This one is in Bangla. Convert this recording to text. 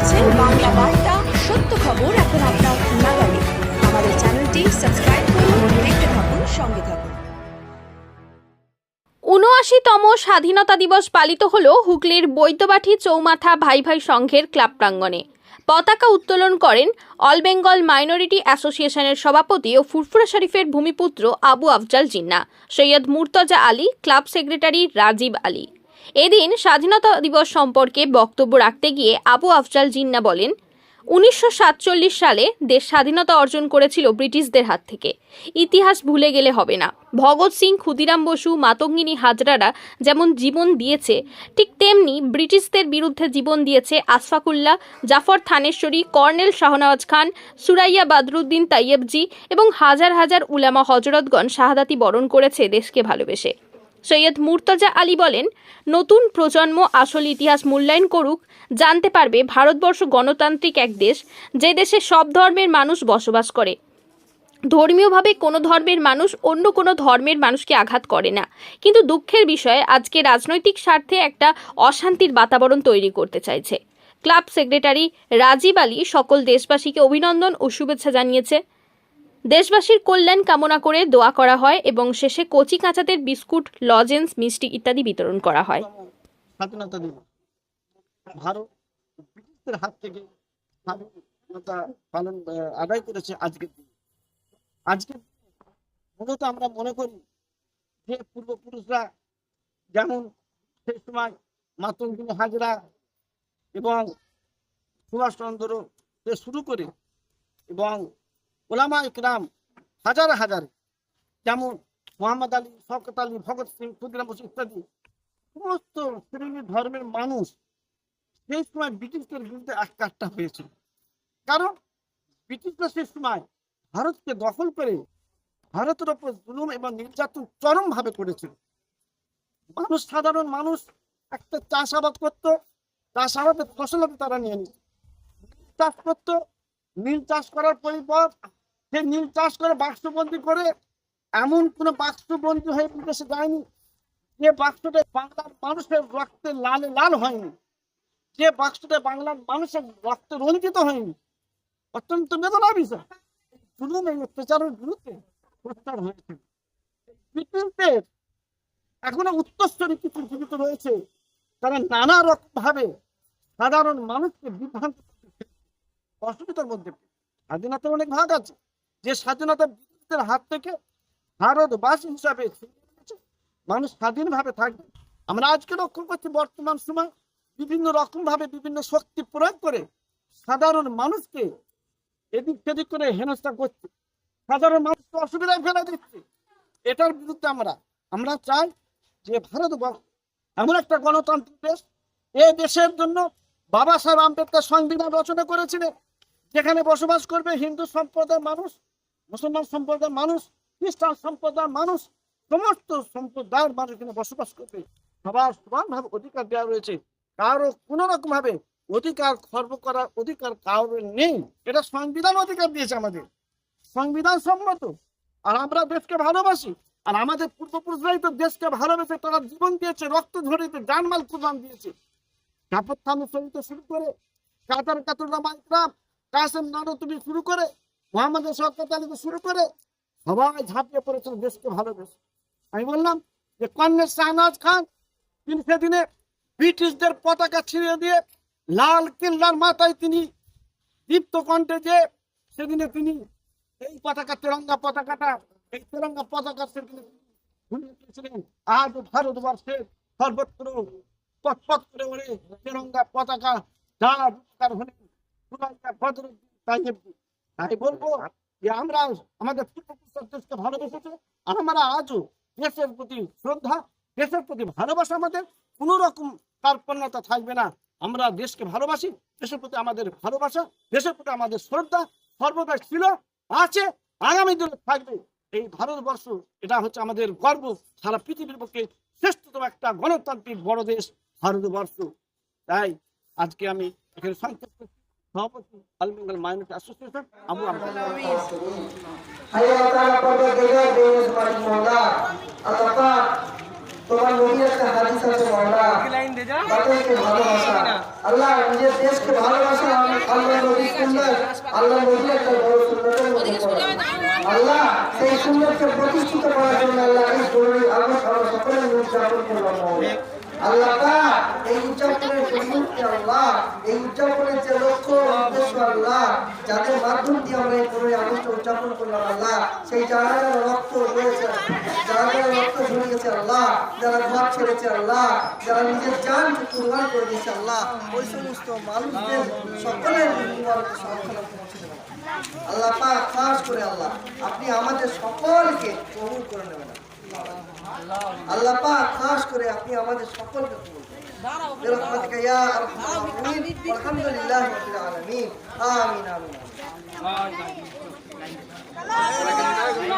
দেখছেন বাংলা বার্তা, সত্য খবর এখন আপনার নাগালে। আমাদের চ্যানেলটি সাবস্ক্রাইব করুন, দেখতে থাকুন, সঙ্গে থাকুন। উনআশিতম স্বাধীনতা দিবস পালিত হল হুগলির বৈদ্যবাটি চৌমাথা ভাই ভাই সংঘের ক্লাব প্রাঙ্গণে। পতাকা উত্তোলন করেন অল বেঙ্গল মাইনরিটি অ্যাসোসিয়েশনের সভাপতি ও ফুরফুরা শরীফের ভূমিপুত্র আবু আফজাল জিন্না, সৈয়দ মুর্তজা আলী, ক্লাব সেক্রেটারি রাজীব আলী। এদিন স্বাধীনতা দিবস সম্পর্কে বক্তব্য রাখতে গিয়ে আবু আফজাল জিন্না বলেন, উনিশশো সাতচল্লিশ সালে দেশ স্বাধীনতা অর্জন করেছিল ব্রিটিশদের হাত থেকে। ইতিহাস ভুলে গেলে হবে না। ভগৎ সিং, ক্ষুদিরাম বসু, মাতঙ্গিনী হাজরারা যেমন জীবন দিয়েছে, ঠিক তেমনি ব্রিটিশদের বিরুদ্ধে জীবন দিয়েছে আশফাকুল্লাহ জাফর থানেশ্বরী, কর্নেল শাহনওয়াজ খান, সুরাইয়া বাদরুদ্দিন তাইয়েবজি এবং হাজার হাজার উলামা হজরতগণ শাহাদাতি বরণ করেছে দেশকে ভালোবেসে। সৈয়দ মুর্তজা আলী বলেন, নতুন প্রজন্ম আসল ইতিহাস মূল্যায়ন করুক, জানতে পারবে ভারতবর্ষ গণতান্ত্রিক এক দেশ, যে দেশে সব ধর্মের মানুষ বসবাস করে। ধর্মীয়ভাবে কোনো ধর্মের মানুষ অন্য কোনো ধর্মের মানুষকে আঘাত করে না। কিন্তু দুঃখের বিষয়ে, আজকে রাজনৈতিক স্বার্থে একটা অশান্তির বাতাবরণ তৈরি করতে চাইছে। ক্লাব সেক্রেটারি রাজীব আলী সকল দেশবাসীকে অভিনন্দন ও শুভেচ্ছা জানিয়েছে। দেশবাসীর কল্যাণ কামনা করে দোয়া করা হয় এবং শেষে কচি কাঁচাদের বিস্কুট, লজেন্স, মিষ্টি ইত্যাদি বিতরণ করা হয়। স্বাধীনতা দিবস। ভারত হাত থেকে স্বাধীনতা আদায় করেছে আজকের দিনে। আজকে মূলত আমরা মনে করি যে পূর্বপুরুষরা যেমন সেই সময় মাতঙ্গিনী হাজরা এবং সুভাষচন্দ্র শুরু করে এবং ওলামা ইকরাম হাজার হাজার, যেমন মোহাম্মদ আলী, শওকত আলী, ভগৎ সিং, ক্ষুদিরাম বসু ইত্যাদি। সমস্ত শ্রেণি ধর্মের মানুষ সেই সময় ব্রিটিশদের বিরুদ্ধে একটা হয়েছিল। কারণ ব্রিটিশরা সেই সময় ভারতকে দখল করে ভারতের ওপর জুলুম এবং নির্যাতন চরমভাবে করেছিল। মানুষ, সাধারণ মানুষ একটা চাষাবাদ করত, চাষাবাদের ফসল তারা নিয়ে নিত। চাষ করতো নীল চাষ করার পরিপর সে নীল চাষ করে বাক্সবন্দি করে এমন কোনো বাক্সবন্দি হয়ে বিদেশে যায়নি। যে বাক্সটা বাংলার মানুষের রক্তে লাল লাল হয়নি। যে বাক্সটা বাংলার মানুষের রক্তে রঞ্জিত হয়নি। অত্যন্ত বেদনার বিষয় জুলুম এই অত্যাচারের বিরুদ্ধে প্রচার হয়েছে। ব্রিটিশদের এখনও উত্তরস্বরী কিছু জীবিত রয়েছে। তারা নানা রকম ভাবে সাধারণ মানুষকে বিভ্রান্ত অসুবিধার মধ্যে। স্বাধীনতার অনেক ভাগ আছে। যে স্বাধীনতা ব্রিটিশদের হাত থেকে ভারতবাসী হিসাবে। মানুষ স্বাধীনভাবে থাকবে। আমরা আজকে লক্ষ্য করছি বর্তমান সময় বিভিন্ন রকম ভাবে বিভিন্ন শক্তি প্রয়োগ করে সাধারণ মানুষকে এদিক সেদিক করে হেনস্থা করছে। সাধারণ মানুষকে অসুবিধায় ফেলে দিচ্ছে। এটার বিরুদ্ধে আমরা আমরা চাই যে ভারতবর্ষ এমন একটা গণতান্ত্রিক দেশ, এ দেশের জন্য বাবা সাহেব আম্বেদকর সংবিধান রচনা করেছিলেন, যেখানে বসবাস করবে হিন্দু সম্প্রদায়ের মানুষ। মুসলমান সম্প্রদায়ের মানুষ, খ্রিস্টান সম্প্রদায়ের মানুষ, সমস্ত সম্প্রদায়ের মানুষ এখানে বসবাস করবে। সবার সমানভাবে অধিকার দেওয়া রয়েছে। কারও কোনো রকম ভাবে অধিকার খর্ব করার অধিকার কারোর নেই। এটা সংবিধান অধিকার দিয়েছে আমাদের। সংবিধান সম্মত। আর আমরা দেশকে ভালোবাসি। আর আমাদের পূর্বপুরুষরাই তো দেশকে ভালোবেসে তারা জীবন দিয়েছে, রক্ত ঝরিয়েছে, জানমাল কুরবান দিয়েছে। কাপড় থানু শুরু করে। কাতার কাতুর রামাইকরাম কাসেম তুমি শুরু করে মোহাম্মদ শওকত আলীকে শুরু করে। সবাই ঝাঁপিয়ে পড়েছেন দেশকে ভালোবেসে। আমি বললাম যে কর্নেল শাহনাজ খান, তিনি সেদিনে ব্রিটিশদের পতাকা ছিঁড়ে দিয়ে লাল কিল্লার মাথায় তিনি দীপ্ত কণ্ঠে যে সেদিনে তিনি এই পতাকা, তেরঙ্গা পতাকাটা, এই তেরঙ্গা পতাকা সেদিনে দিয়েছিলেন। আজ ভারতবর্ষের সর্বত্র পথ পথ করে ওড়ে তেরঙ্গা পতাকা যার সুরাইয়া বদরুদ্দিন তাই বলব যে আমরা আমাদের পূর্বপুরুষের দেশকে ভালোবেসেছে আর আমরা আজও দেশের প্রতি শ্রদ্ধা দেশের প্রতি ভালোবাসা আমাদের। কোনো রকম কার্পণ্যতা থাকবে না। আমরা দেশকে ভালোবাসি দেশের প্রতি আমাদের ভালোবাসা দেশের প্রতি আমাদের শ্রদ্ধা সর্বদা ছিল আছে আগামী দিনে থাকবে। এই ভারতবর্ষ এটা হচ্ছে আমাদের গর্ব। সারা পৃথিবীর পক্ষে শ্রেষ্ঠতম একটা গণতান্ত্রিক বড় দেশ ভারতবর্ষ। তাই আজকে আমি এখানে সংক্ষেপ করছি। সভাপতি all Bengal minority association Abu Ahmad Allah Ta'ala pada gaya Deus Mari Mola Allah Ta'ala তোমার নবী একটা হাদিস আছে মৌলা বাতাইকে ভালোবাসা আল্লাহ নিজের দেশকে ভালোবাসা সুন্নাত আল্লাহ নবী একটা বড় সুন্নাতের মধ্যে পড়ে। আল্লাহ সেই সুন্নাতকে প্রতিষ্ঠিত করার জন্য আল্লাহ এই জরুরি আগস্ট আমরা সকলে উদযাপন করলাম মহোদয়। আল্লাহ এই উদযাপনের আল্লাহ, এই উদযাপনের যে লক্ষ্য আল্লাহ দিয়ে আমরা উদযাপন আল্লাহ, সেই যারা রক্ত আল্লাহ, যারা ঘর ছেড়েছে আল্লাহ, যারা নিজের আল্লাহ, ওই সমস্ত সকলের খাস করে আল্লাহ, আপনি আমাদের সকলকে কবুল করে নেবেন। আল্লাহ পাক খাস করে আপনি আমাদের সকলকে কবুল করুন برحمتك يا ارحم الراحمين والحمد لله رب العالمين امين امين Thank